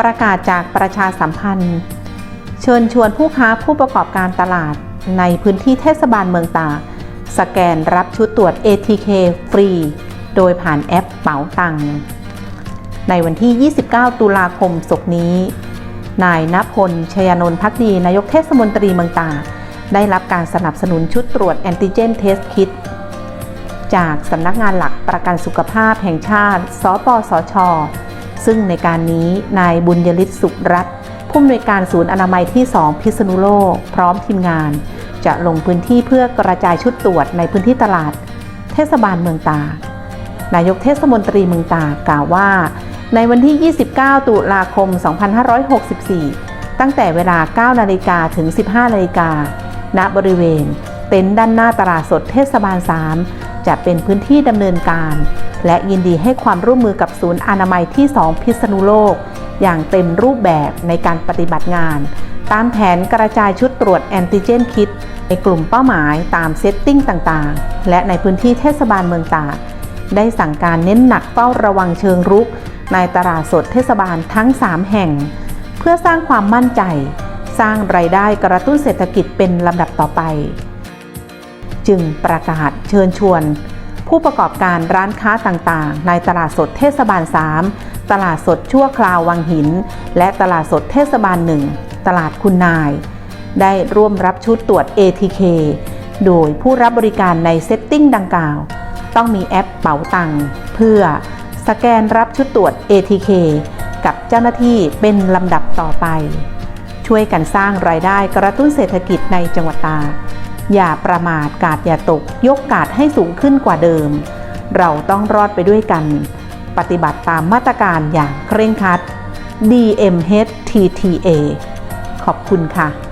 ประกาศจากประชาสัมพันธ์ เชิญชวนผู้ค้าผู้ประกอบการตลาดในพื้นที่เทศบาลเมืองตากสแกนรับชุดตรวจ ATK ฟรี โดยผ่านแอปเป๋าตัง ในวันที่ 29 ตุลาคมศกนี้ นายณพล ชยานนท์พักดี นายกเทศมนตรีเมืองตากได้รับการสนับสนุนชุดตรวจแอนติเจนเทสคิดจากสำนักงานหลักประกันสุขภาพแห่งชาติ สปสช ซึ่งในการนี้นายบุญยฤทธิ์สุรัตน์ผู้อำนวยการศูนย์อนามัยที่ 2 พิษณุโลก พร้อมทีมงาน จะลงพื้นที่เพื่อกระจายชุดตรวจในพื้นที่ตลาด เทศบาลเมืองตากนายกเทศมนตรีเมืองตากกล่าวว่า ในวันที่ 29 ตุลาคม 2564 ตั้งแต่เวลา 9 นาฬิกาถึง 15 นาฬิกาณบริเวณ เต็นท์ด้านหน้าตลาดสดเทศบาล 3 จะเป็นพื้นที่ดำเนินการ และยินดีให้ความร่วมมือกับศูนย์อนามัยที่ 2 พิษณุโลก อย่างเต็มรูปแบบในการปฏิบัติงาน ตามแผนกระจายชุดตรวจแอนติเจนคิดในกลุ่มเป้าหมายตามเซตติ้งต่างๆ และในพื้นที่เทศบาลเมืองตากได้สั่งการเน้นหนักเฝ้าระวังเชิงรุก ในตลาดสดเทศบาลทั้ง 3 แห่ง เพื่อสร้างความมั่นใจ สร้างไรายได้กระตุ้นเศรษฐกิจเป็นลำดับต่อไป จึงประกาศเชิญชวน ผู้ประกอบการร้านค้าต่างๆ ในตลาดสดเทศบาล 3 ตลาดสดชั่วคราววังหิน และตลาดสดเทศบาล 1 ตลาดคุณนาย ได้ร่วมรับชุดตรวจ ATK โดยผู้รับบริการในเซตติ้งดังกล่าว ต้องมีแอปเป๋าตังเพื่อสแกนรับชุดตรวจ ATK กับเจ้าหน้าที่เป็นลำดับต่อไป ช่วยกันสร้างรายได้กระตุ้นเศรษฐกิจในจังหวัดตาก อย่าประมาทกาดอย่าตก ยกกาดให้สูงขึ้นกว่าเดิม เราต้องรอดไปด้วยกัน ปฏิบัติตามมาตรการอย่างเคร่งครัด DMHTTA ขอบคุณค่ะ